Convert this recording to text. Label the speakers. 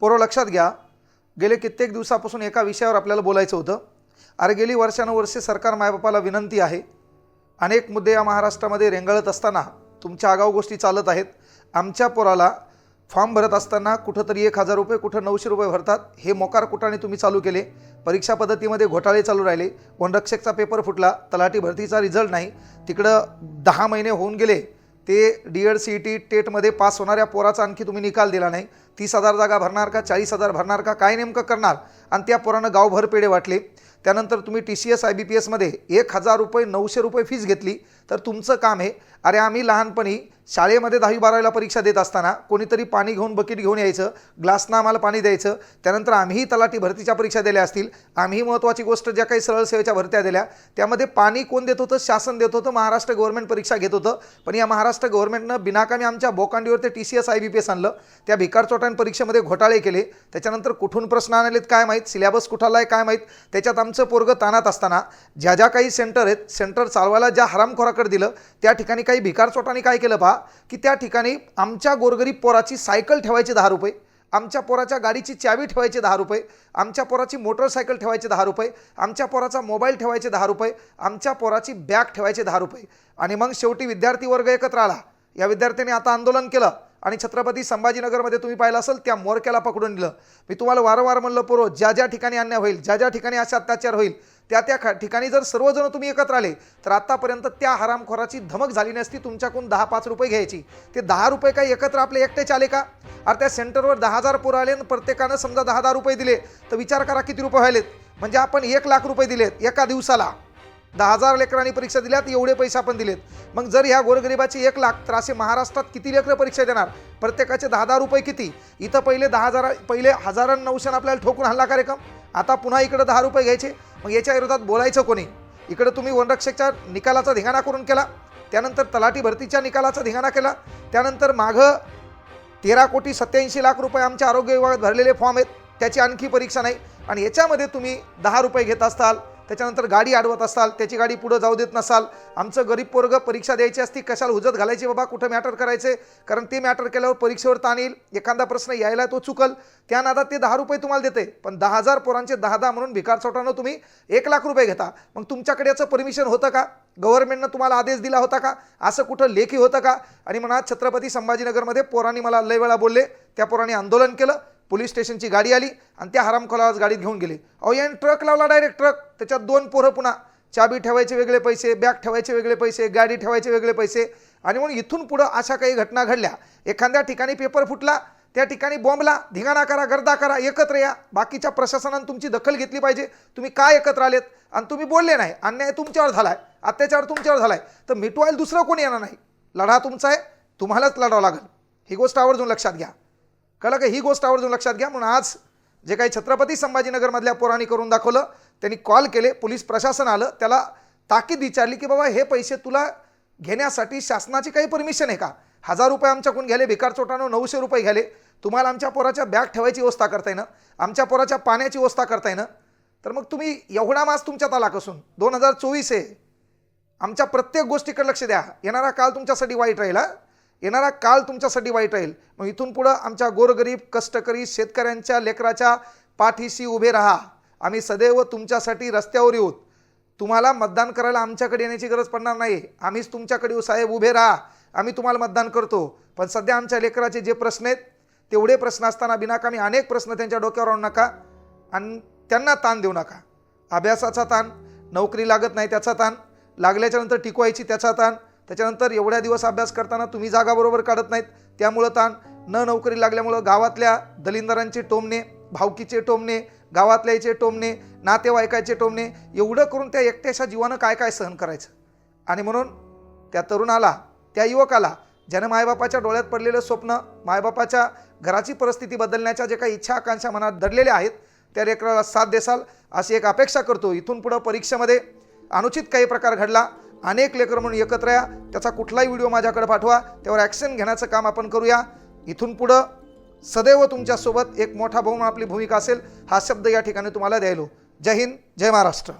Speaker 1: पोरं लक्षात घ्या. गेले कित्येक दिवसापासून एका विषयावर आपल्याला बोलायचं होतं. अरे गेली वर्षानुवर्षे सरकार मायबापाला विनंती आहे. अनेक मुद्दे या महाराष्ट्रामध्ये रेंगाळत असताना तुमच्या आगाऊ गोष्टी चालत आहेत. आमच्या पोराला फॉर्म भरत असताना कुठंतरी एक हजार रुपये कुठं नऊशे रुपये भरतात हे मोकार कुटाने तुम्ही चालू केले. परीक्षा पद्धतीमध्ये घोटाळे चालू राहिले. वनरक्षकचा पेपर फुटला. तलाठी भरतीचा रिझल्ट नाही. तिकडं दहा महिने होऊन गेले. ते D Ed C E T टेटमध्ये pass होणाऱ्या पोराचा आणखी तुम्ही निकाल दिला नाही. तीस हजार जागा भरणार का चाळीस हजार भरणार का काय नेमकं करणार? आणि त्या पोरानं गावभर पेढे वाटले. त्यानंतर तुम्ही T C S I B P एसमध्ये एक हजार रुपये नऊशे रुपये फीस घेतली. तर तुमचं काम आहे अरे आम्ही लहानपणी शाळेमध्ये दहावी बारावीला परीक्षा देत असताना कोणीतरी पाणी घेऊन बकेट घेऊन यायचं ग्लासनं आम्हाला पाणी द्यायचं. त्यानंतर आम्हीही तलाठी भरतीच्या परीक्षा दिल्या असतील. आम्हीही महत्त्वाची गोष्ट ज्या काही सरळ सेवेच्या भरत्या दिल्या त्यामध्ये पाणी कोण देत होतं? शासन देत होतं महाराष्ट्र गव्हर्नमेंट परीक्षा घेत होतं. पण या महाराष्ट्र गव्हर्नमेंटनं बिनाकामी आमच्या बोकांडीवर ते T C S I B P S आणलं. त्या भिकारचोटान परीक्षेमध्ये घोटाळे केले. त्याच्यानंतर कुठून प्रश्न आणलेत काय माहीत? सिलेबस कुठाला आहे काय माहीत? त्याच्यात आमचं पोरगं तानात असताना ज्या ज्या काही सेंटर आहेत सेंटर चालवायला ज्या हरामखोरा हरामखोराकडे दिलं. त्या ठिकाणी काही भिकारचोटाने काय केलं पहा? की त्या ठिकाणी आमच्या गोरगरीब पोराची सायकल ठेवायची दहा रुपये आमच्या पोराच्या गाडीची चावी ठेवायची दहा रुपये आमच्या पोराची मोटरसायकल ठेवायची दहा रुपये आमच्या पोराचा मोबाईल ठेवायचे दहा रुपये आमच्या पोराची बॅग ठेवायचे दहा रुपये. आणि मग शेवटी विद्यार्थी वर्ग एकत्र आला. या विद्यार्थ्यांनी आता आंदोलन केलं. आणि छत्रपती संभाजीनगरमध्ये तुम्ही पाहिलं असेल त्या मोरक्याला पकडून दिलं मी तुम्हाला वारंवार म्हणलं पोरो ज्या ज्या ठिकाणी अन्याय होईल ज्या ज्या ठिकाणी असे अत्याचार होईल त्या त्या खा- ठिकाणी जर सर्वजण तुम्ही एकत्र आले तर आत्तापर्यंत त्या हरामखोराची धमक झाली नसती तुमच्याकडून दहा पाच रुपये घ्यायची. ते दहा रुपये काही एकत्र आपले एकटेच आले का? अरे त्या सेंटरवर दहा हजार पोरं आले आणि प्रत्येकानं समजा दहा दहा रुपये दिले तर विचार करा किती रुपये व्हायलेत. म्हणजे आपण एक लाख रुपये दिलेत एका दिवसाला. दहा हजार लेकरांनी परीक्षा दिल्यात एवढे पैसे आपण दिलेत. मग जर ह्या गोरगरिबाची एक लाख तर असे महाराष्ट्रात किती लेकरं परीक्षा देणार? प्रत्येकाचे दहा दहा रुपये किती? इथं पहिले दहा हजार पहिले हजारां नऊशेनं आपल्याला ठोकून हल्ला कार्यक्रम. आता पुन्हा इकडं दहा रुपये घ्यायचे. मग याच्या विरोधात बोलायचं कोणी? इकडं तुम्ही वनरक्षकच्या निकालाचा धिंगाणा करून केला. त्यानंतर तलाठी भरतीच्या निकालाचा धिंगाणा केला. त्यानंतर मागं तेरा कोटी सत्याऐंशी लाख रुपये आमच्या आरोग्य विभागात भरलेले फॉर्म आहेत. त्याची आणखी परीक्षा नाही. आणि याच्यामध्ये तुम्ही दहा रुपये घेत असताल. त्याच्यानंतर गाडी अडवत असाल त्याची गाडी पुढं जाऊ देत नसाल आमचं गरीब पोरग परीक्षा द्यायची असती कशाला हुजत घालायची बाबा कुठं मॅटर करायचे? कारण ते मॅटर केल्यावर परीक्षेवर ताण येईल. एखादा प्रश्न यायला तो चुकल. त्या नादात ते दहा रुपये तुम्हाला देते. पण दहा हजार पोरांचे दहा दहा म्हणून भिकार चोटानं तुम्ही एक लाख रुपये घेता. मग तुमच्याकडे याचं परमिशन होतं का? गव्हर्नमेंटनं तुम्हाला आदेश दिला होता का? असं कुठं लेखी होतं का? आणि म्हणा छत्रपती संभाजीनगरमध्ये पोरांनी मला लय वेळा बोलले. त्या पोरांनी आंदोलन केलं. पोलीस स्टेशनची गाडी आली आणि त्या हरामखोलाच गाडीत घेऊन गेले. अहो याने ट्रक लावला डायरेक्ट ट्रक. त्याच्यात दोन पोरं पुन्हा. चाबी ठेवायचे वेगळे पैसे बॅग ठेवायचे वेगळे पैसे गाडी ठेवायचे वेगळे पैसे. आणि म्हणून इथून पुढं अशा काही घटना घडल्या. एखाद्या ठिकाणी पेपर फुटला त्या ठिकाणी बॉम्बला धिंगाणा करा गर्दा करा एकत्र या. बाकीच्या प्रशासनानं तुमची दखल घेतली पाहिजे. तुम्ही काय एकत्र आलेत? आणि तुम्ही बोलले नाही. अन्याय तुमच्यावर झाला आहे अत्याचार तुमच्यावर झाला आहे तर मिटवायला दुसरं कोणी येणार नाही? लढा तुमचा आहे. तुम्हालाच लढावं लागेल. ही गोष्ट आवर्जून लक्षात घ्या. कळलं का? ही गोष्ट आवर्जून लक्षात घ्या. म्हणून आज जे काही छत्रपती संभाजीनगरमधल्या पोरांनी करून दाखवलं त्यांनी कॉल केले पोलीस प्रशासन आलं त्याला ताकीद विचारली की बाबा हे पैसे तुला घेण्यासाठी शासनाची काही परमिशन आहे का? हजार रुपये आमच्याकडून घ्याले भिकार चोटानं नऊशे रुपये घ्याले तुम्हाला आमच्या पोराच्या बॅग ठेवायची व्यवस्था करता येणं आमच्या पोराच्या पाण्याची व्यवस्था करता येणं तर मग तुम्ही एवढा मास तुमच्यात आला कसून दोन हजार चोवीस आहे. आमच्या प्रत्येक गोष्टीकडे लक्ष द्या. येणारा काल तुमच्यासाठी वाईट राहिला येणारा काळ तुमच्यासाठी वाईट राहील. मग इथून पुढं आमच्या गोरगरीब कष्टकरी शेतकऱ्यांच्या लेकराच्या पाठीशी उभे राहा. आम्ही सदैव तुमच्यासाठी रस्त्यावर येऊ. तुम्हाला मतदान करायला आमच्याकडे येण्याची गरज पडणार नाही. आम्हीच तुमच्याकडे येऊ. साहेब उभे राहा. आम्ही तुम्हाला मतदान करतो. पण सध्या आमच्या लेकराचे जे प्रश्न आहेत तेवढे प्रश्न असताना बिनाकामी अनेक प्रश्न त्यांच्या डोक्यावर आणू नका आणि त्यांना ताण देऊ नका. अभ्यासाचा ताण नोकरी लागत नाही त्याचा ताण लागल्याच्यानंतर टिकवायची त्याचा ताण त्याच्यानंतर एवढ्या दिवस अभ्यास करताना तुम्ही जागा बरोबर काढत नाहीत. त्यामुळं ताण न नोकरी लागल्यामुळं गावातल्या दलिंदरांचे टोमणे भावकीचे टोमणे गावातल्याचे टोमणे नातेवाईकाचे टोमणे एवढं करून त्या एकट्याशा जीवानं काय काय सहन करायचं? आणि म्हणून त्या तरुणाला त्या युवकाला ज्यानं मायबापाच्या डोळ्यात पडलेलं स्वप्न मायबापाच्या घराची परिस्थिती बदलण्याच्या जे काही इच्छा आकांक्षा मनात दडलेल्या आहेत त्या लेकराला साथ देसाल अशी एक अपेक्षा करतो. इथून पुढं परीक्षेमध्ये अनुचित काही प्रकार घडला अनेक लेकर म्हणून एकत्र या. त्याचा कुठलाही व्हिडिओ माझ्याकडे पाठवा. त्यावर ॲक्शन घेण्याचं काम आपण करूया. इथून पुढं सदैव तुमच्यासोबत एक मोठा भाऊ आपली भूमिका असेल हा शब्द या ठिकाणी तुम्हाला द्यायलो. जय हिंद जय महाराष्ट्र.